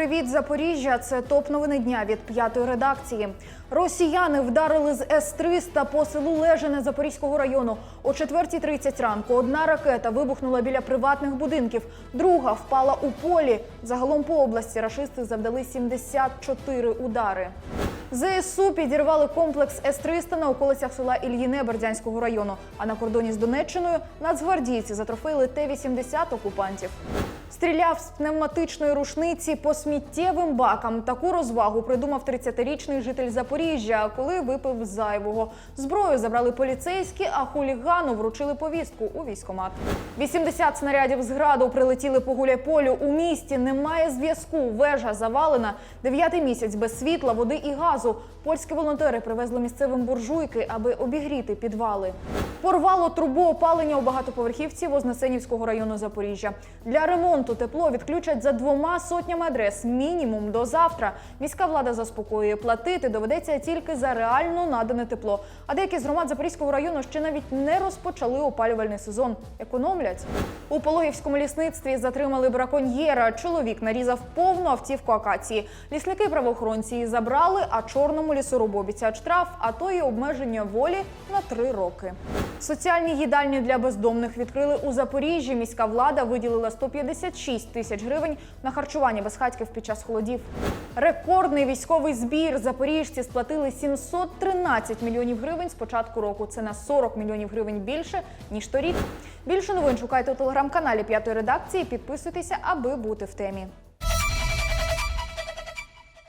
привіт, Запоріжжя! Це топ новини дня від п'ятої редакції. Росіяни вдарили з С-300 по селу Лежине Запорізького району. О 4.30 ранку одна ракета вибухнула біля приватних будинків, друга впала у полі. Загалом по області рашисти завдали 74 удари. ЗСУ підірвали комплекс С-300 на околицях села Ільїне Бердянського району. А на кордоні з Донеччиною нацгвардійці затрофеїли Т-80 окупантів. Стріляв з пневматичної рушниці по сміттєвим бакам. Таку розвагу придумав 30-річний житель Запоріжжя, коли випив зайвого. Зброю забрали поліцейські, а хулігану вручили повістку у військомат. 80 снарядів з граду прилетіли по гуляйполю. У місті немає зв'язку. Вежа завалена. Дев'ятий місяць без світла, води і газу. Польські волонтери привезли місцевим буржуйки, аби обігріти підвали. Порвало трубу опалення у багатоповерхівці Вознесенівського району Запоріжжя. Для ремонту тепло відключать за двома сотнями адрес, мінімум до завтра. Міська влада заспокоює, платити доведеться тільки за реально надане тепло. А деякі з громад Запорізького району ще навіть не розпочали опалювальний сезон. Економлять. У Пологівському лісництві затримали браконьєра. Чоловік нарізав повну автівку акації. Лісники правоохоронці її забрали, а чорному лісорубу обіцяють штраф, а то і обмеження волі на три роки. Соціальні їдальні для бездомних відкрили у Запоріжжі. Міська влада виділила 156 тисяч гривень на харчування безхатьків під час холодів. Рекордний військовий збір запоріжці сплатили 713 мільйонів гривень з початку року. Це на 40 мільйонів гривень більше ніж торік. Більше новин шукайте у телеграм-каналі П'ятої редакції. Підписуйтеся, аби бути в темі.